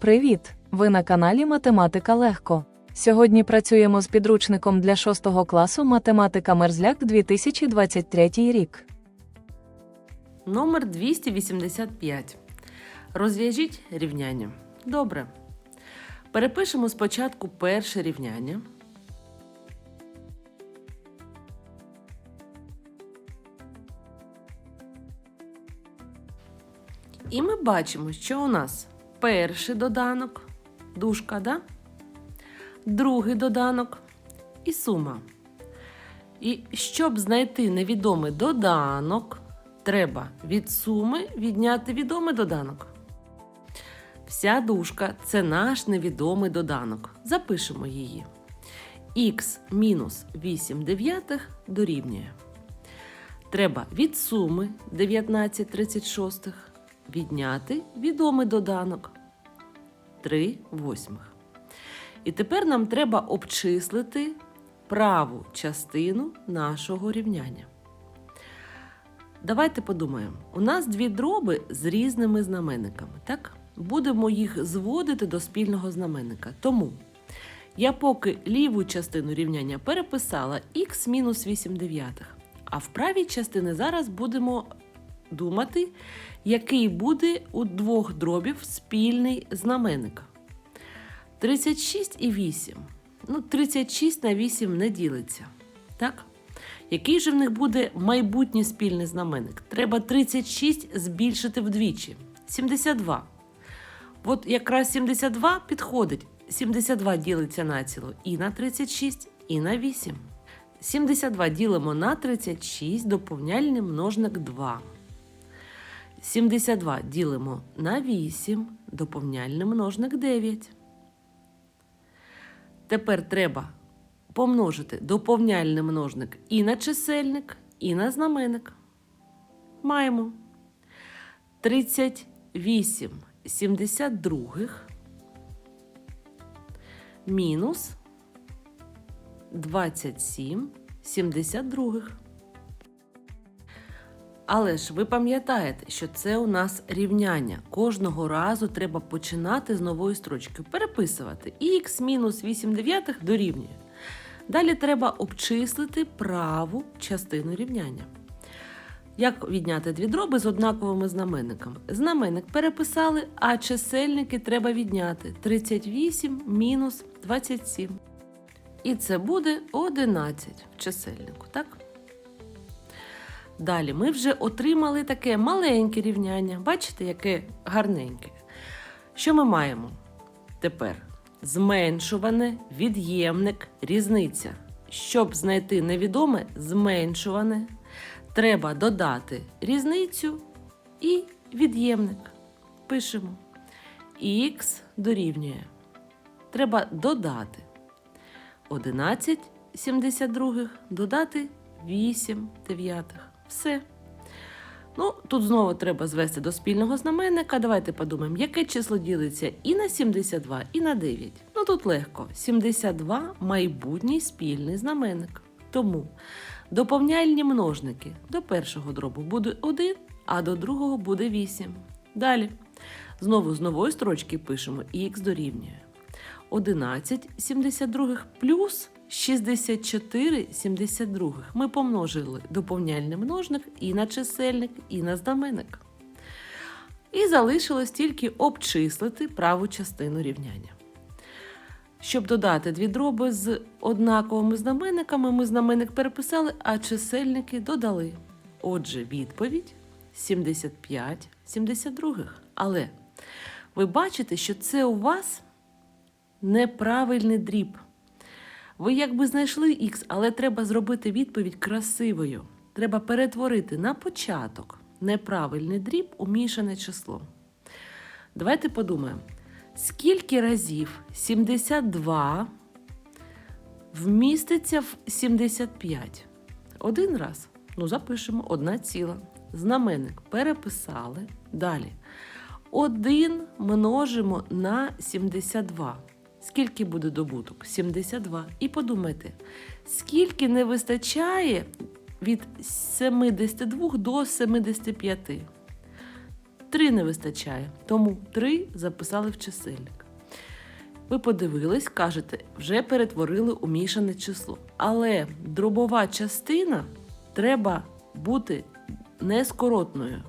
Привіт! Ви на каналі Математика Легко. Сьогодні працюємо з підручником для 6 класу Математика Мерзляк 2023 рік. Номер 285. Розв'яжіть рівняння. Добре. Перепишемо спочатку перше рівняння. І ми бачимо, що у нас перший доданок, дужка, да? другий доданок і сума. І щоб знайти невідомий доданок, треба від суми відняти відомий доданок. Вся дужка це наш невідомий доданок. Запишемо її. х мінус 8 дев'ятих дорівнює. Треба від суми 19 36 відняти відомий доданок 3 восьмих. І тепер нам треба обчислити праву частину нашого рівняння. Давайте подумаємо. У нас дві дроби з різними знаменниками, так? Будемо їх зводити до спільного знаменника. Тому я поки ліву частину рівняння переписала х мінус 8 дев'ятих. А в правій частині зараз будемо думати, який буде у двох дробів спільний знаменник. 36 і 8. Ну, 36 на 8 не ділиться. Так? Який же в них буде майбутній спільний знаменник? Треба 36 збільшити вдвічі. 72. От якраз 72 підходить. 72 ділиться на ціло і на 36, і на 8. 72 ділимо на 36, доповняльний множник 2. 72 ділимо на 8, доповняльний множник 9. Тепер треба помножити доповняльний множник і на чисельник, і на знаменник. Маємо 38 72 мінус 27 72. Але ж ви пам'ятаєте, що це у нас рівняння. Кожного разу треба починати з нової строчки, переписувати. х мінус 8 дев'ятих дорівнює. Далі треба обчислити праву частину рівняння. Як відняти дві дроби з однаковими знаменниками? Знаменник переписали, а чисельники треба відняти 38 мінус 27. І це буде 11 в чисельнику, так? Далі ми вже отримали таке маленьке рівняння. Бачите, яке гарненьке. Що ми маємо тепер? Зменшуване, від'ємник, різниця. Щоб знайти невідоме зменшуване, треба додати різницю і від'ємник. Пишемо. Х дорівнює. Треба додати 11 72 додати 8 дев'ятих. Все. Ну, тут знову треба звести до спільного знаменника. Давайте подумаємо, яке число ділиться і на 72, і на 9. Ну тут легко. 72 майбутній спільний знаменник. Тому доповняльні множники до першого дробу буде 1, а до другого буде 8. Далі. Знову з нової строчки пишемо х дорівнює 11 72 плюс 64 72 ми помножили доповняльний множник і на чисельник, і на знаменник. І залишилось тільки обчислити праву частину рівняння. Щоб додати дві дроби з однаковими знаменниками, ми знаменник переписали, а чисельники додали. Отже, відповідь 75 72. Але ви бачите, що це у вас неправильний дріб. Ви якби знайшли х, але треба зробити відповідь красивою. Треба перетворити на початок неправильний дріб у мішане число. Давайте подумаємо, скільки разів 72 вміститься в 75? Один раз. Ну, запишемо одна ціла. Знаменник переписали. Далі. 1 множимо на 72. Скільки буде добуток? 72. І подумайте, скільки не вистачає від 72 до 75? 3 не вистачає. Тому 3 записали в чисельник. Ви подивились, кажете, вже перетворили у мішане число. Але дробова частина треба бути нескоротною.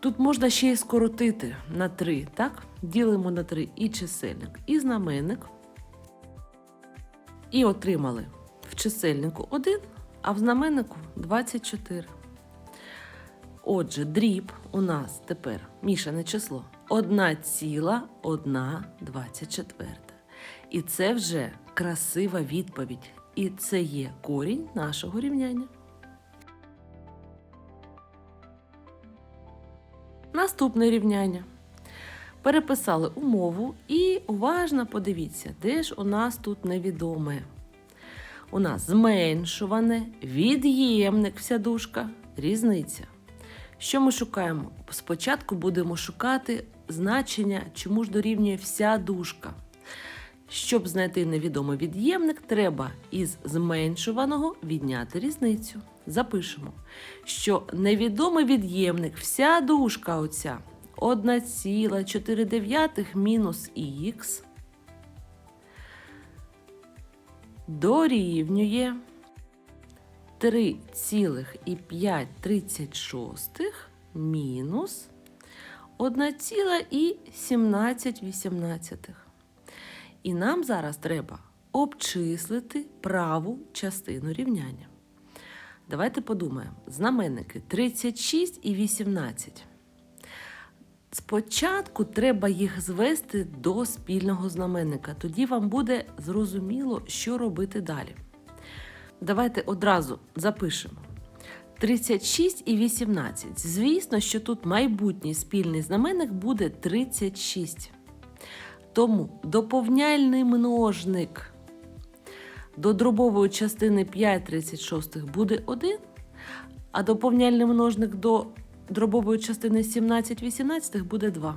Тут можна ще й скоротити на 3, так? Ділимо на 3 і чисельник, і знаменник. І отримали в чисельнику 1, а в знаменнику 24. Отже, дріб у нас тепер мішане число 1,124. І це вже красива відповідь. І це є корінь нашого рівняння. Наступне рівняння. Переписали умову і уважно подивіться, де ж у нас тут невідоме. У нас зменшуване, від'ємник, вся дужка, різниця. Що ми шукаємо? Спочатку будемо шукати значення, чому ж дорівнює вся дужка. Щоб знайти невідомий від'ємник, треба із зменшуваного відняти різницю. Запишемо, що невідомий від'ємник, вся дужка оця 1,4 мінус х дорівнює 3,536 мінус 1,17. І нам зараз треба обчислити праву частину рівняння. Давайте подумаємо. Знаменники 36 і 18. Спочатку треба їх звести до спільного знаменника. Тоді вам буде зрозуміло, що робити далі. Давайте одразу запишемо. 36 і 18. Звісно, що тут майбутній спільний знаменник буде 36. Тому доповняльний множник до дробової частини 5,36 буде 1, а доповняльний множник до дробової частини 17,18 буде 2.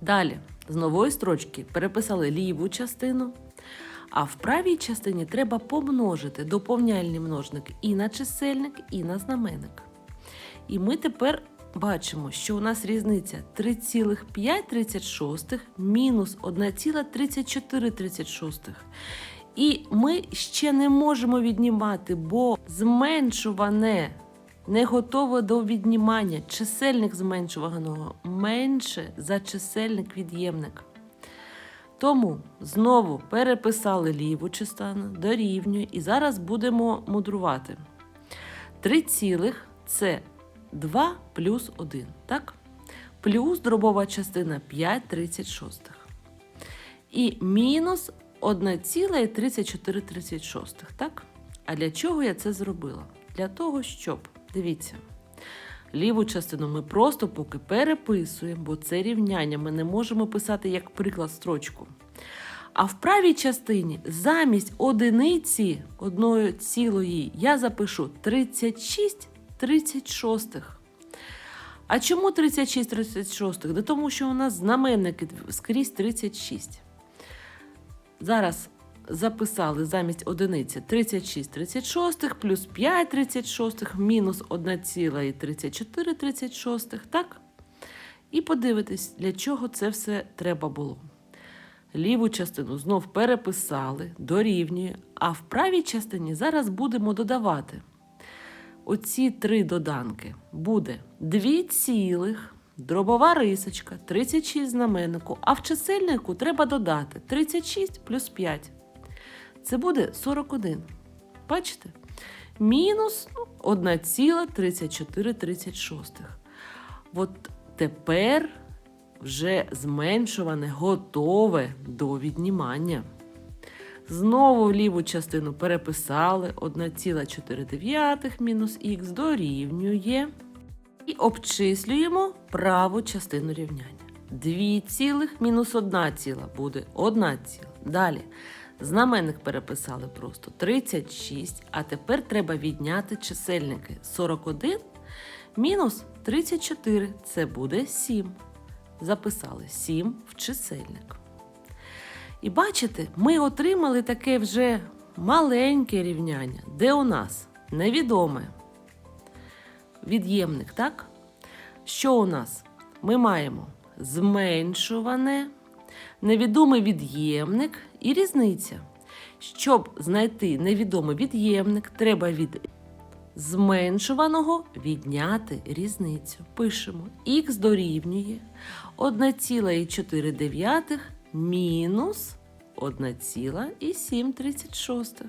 Далі, з нової строчки переписали ліву частину, а в правій частині треба помножити доповняльний множник і на чисельник, і на знаменник. І ми тепер бачимо, що у нас різниця 3,536 мінус 1,3436. І ми ще не можемо віднімати, бо зменшуване не готове до віднімання. Чисельник зменшуваного менше за чисельник від'ємник. Тому знову переписали ліву частину, дорівнює, і зараз будемо мудрувати. 3 цілих це 2 плюс 1, так? Плюс дробова частина 5,36. І мінус 1,3436, так? А для чого я це зробила? Для того, щоб, дивіться, ліву частину ми просто поки переписуємо, бо це рівняння ми не можемо писати як приклад строчку. А в правій частині замість одиниці одної цілої я запишу 36 36. А чому 36 36? Да тому що у нас знаменники скрізь 36. Зараз записали замість одиниці 36 36 плюс 5 36 мінус 1,34 36, так? І подивитись, для чого це все треба було. Ліву частину знов переписали, дорівнює, а в правій частині зараз будемо додавати. Оці три доданки буде 2 цілих, дробова рисочка, 36 знаменнику, а в чисельнику треба додати 36 плюс 5. Це буде 41. Бачите? Мінус ну, 1,3436. От тепер вже зменшуване, готове до віднімання. Знову ліву частину переписали 1,49 мінус х дорівнює. І обчислюємо праву частину рівняння. 2 цілих мінус 1 ціла буде 1 ціла. Далі. Знаменник переписали просто 36, а тепер треба відняти чисельники 41 мінус 34. Це буде 7. Записали 7 в чисельник. І бачите, ми отримали таке вже маленьке рівняння, де у нас невідоме від'ємник, так? Що у нас? Ми маємо зменшуване, невідомий від'ємник і різниця. Щоб знайти невідомий від'ємник, треба від зменшуваного відняти різницю. Пишемо х дорівнює 1,4 мінус 1,736.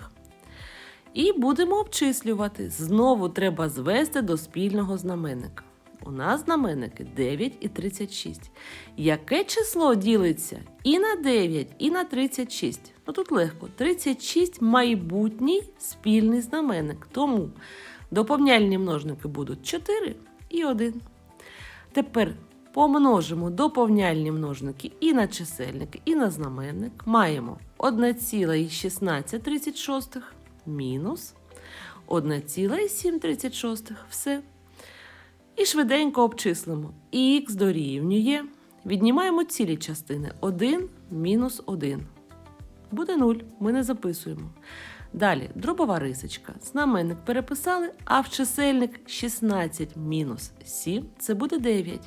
І будемо обчислювати. Знову треба звести до спільного знаменника. У нас знаменники 9 і 36. Яке число ділиться і на 9, і на 36? Ну тут легко. 36 майбутній спільний знаменник. Тому доповняльні множники будуть 4 і 1. Тепер помножимо доповняльні множники і на чисельник, і на знаменник. Маємо 1,1636 мінус 1,736. Все. І швиденько обчислимо. Х дорівнює. Віднімаємо цілі частини. 1 мінус 1. Буде 0. Ми не записуємо. Далі дробова рисочка. Знаменник переписали, а в чисельник 16 мінус 7 це буде 9.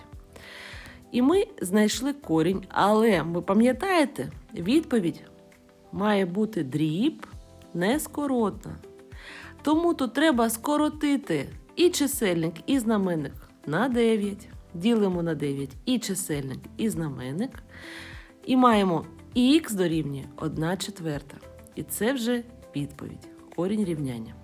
І ми знайшли корінь, але ви пам'ятаєте, відповідь має бути дріб нескоротна. Тому тут треба скоротити і чисельник, і знаменник на 9. Ділимо на 9 і чисельник, і знаменник. І маємо х дорівнює 1 четверта. І це вже відповідь. Корінь рівняння.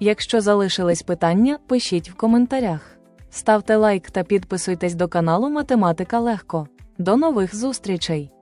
Якщо залишились питання, пишіть в коментарях. Ставте лайк та підписуйтесь до каналу Математика Легко. До нових зустрічей!